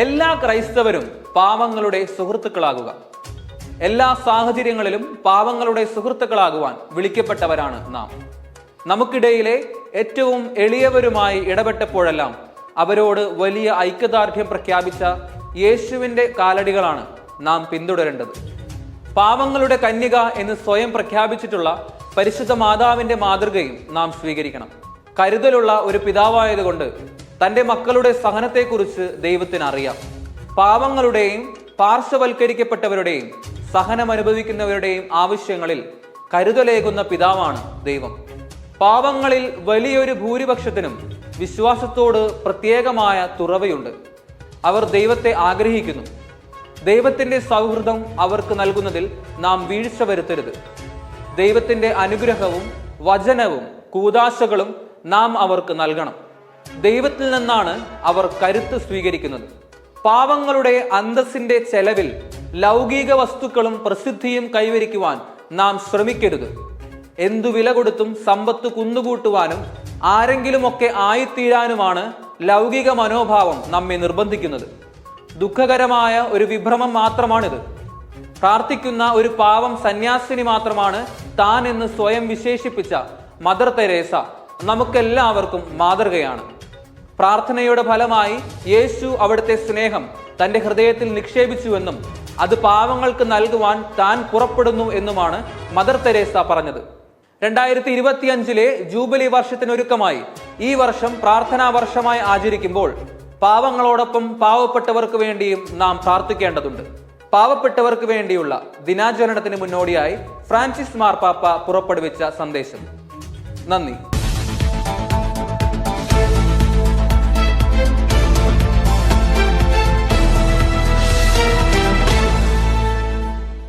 എല്ലാ ക്രൈസ്തവരും പാവങ്ങളുടെ സുഹൃത്തുക്കളാകുക. എല്ലാ സാഹചര്യങ്ങളിലും പാവങ്ങളുടെ സുഹൃത്തുക്കളാകുവാൻ വിളിക്കപ്പെട്ടവരാണ് നാം. നമുക്കിടയിലെ ഏറ്റവും എളിയവരുമായി ഇടപെട്ടപ്പോഴെല്ലാം അവരോട് വലിയ ഐക്യദാർഢ്യം പ്രഖ്യാപിച്ച യേശുവിന്റെ കാലടികളാണ് നാം പിന്തുടരേണ്ടത്. പാവങ്ങളുടെ കന്യക എന്ന് സ്വയം പ്രഖ്യാപിച്ചിട്ടുള്ള പരിശുദ്ധ മാതാവിന്റെ മാതൃകയും നാം സ്വീകരിക്കണം. കരുതലുള്ള ഒരു പിതാവായതുകൊണ്ട് തന്റെ മക്കളുടെ സഹനത്തെക്കുറിച്ച് ദൈവത്തിന് അറിയാം പാവങ്ങളുടെയും പാർശ്വവൽക്കരിക്കപ്പെട്ടവരുടെയും സഹനം അനുഭവിക്കുന്നവരുടെയും ആവശ്യങ്ങളിൽ കരുതലേകുന്ന പിതാവാണ് ദൈവം. പാവങ്ങളിൽ വലിയൊരു ഭൂരിപക്ഷത്തിനും വിശ്വാസത്തോട് പ്രത്യേകമായ തുറവയുണ്ട്. അവർ ദൈവത്തെ ആഗ്രഹിക്കുന്നു. ദൈവത്തിന്റെ സൗഹൃദം അവർക്ക് നൽകുന്നതിൽ നാം വീഴ്ച വരുത്തരുത്. ദൈവത്തിന്റെ അനുഗ്രഹവും വചനവും കൂതാശകളും നാം അവർക്ക് നൽകണം. ദൈവത്തിൽ നിന്നാണ് അവർ കരുത്ത് സ്വീകരിക്കുന്നത്. പാവങ്ങളുടെ അന്തസ്സിന്റെ ചെലവിൽ ലൗകിക വസ്തുക്കളും പ്രസിദ്ധിയും കൈവരിക്കുവാൻ നാം ശ്രമിക്കരുത്. എന്തു വില കൊടുത്തും സമ്പത്ത് കുന്നുകൂട്ടുവാനും ആരെങ്കിലുമൊക്കെ ആയിത്തീരാനുമാണ് ലൗകിക മനോഭാവം നമ്മെ നിർബന്ധിക്കുന്നത്. ദുഃഖകരമായ ഒരു വിഭ്രമം മാത്രമാണിത്. പ്രാർത്ഥിക്കുന്ന ഒരു പാവം സന്യാസിനി മാത്രമാണ് താൻ എന്ന് സ്വയം വിശേഷിപ്പിച്ച മദർ തെരേസ. നമുക്കെല്ലാവർക്കും മാതൃകയാണ്. പ്രാർത്ഥനയുടെ ഫലമായി യേശു അവിടുത്തെ സ്നേഹം തന്റെ ഹൃദയത്തിൽ നിക്ഷേപിച്ചുവെന്നും അത് പാവങ്ങൾക്ക് നൽകുവാൻ താൻ പുറപ്പെടുന്നു എന്നുമാണ് മദർ തെരേസ പറഞ്ഞത്. രണ്ടായിരത്തി ഇരുപത്തിയഞ്ചിലെ ജൂബിലി വർഷത്തിനൊരുക്കമായി ഈ വർഷം പ്രാർത്ഥനാ വർഷമായി ആചരിക്കുമ്പോൾ പാവങ്ങളോടൊപ്പം പാവപ്പെട്ടവർക്ക് വേണ്ടിയും നാം പ്രാർത്ഥിക്കേണ്ടതുണ്ട്. പാവപ്പെട്ടവർക്ക് വേണ്ടിയുള്ള ദിനാചരണത്തിന് മുന്നോടിയായി ഫ്രാൻസിസ് മാർപ്പാപ്പ പുറപ്പെടുവിച്ച സന്ദേശം. നന്ദി.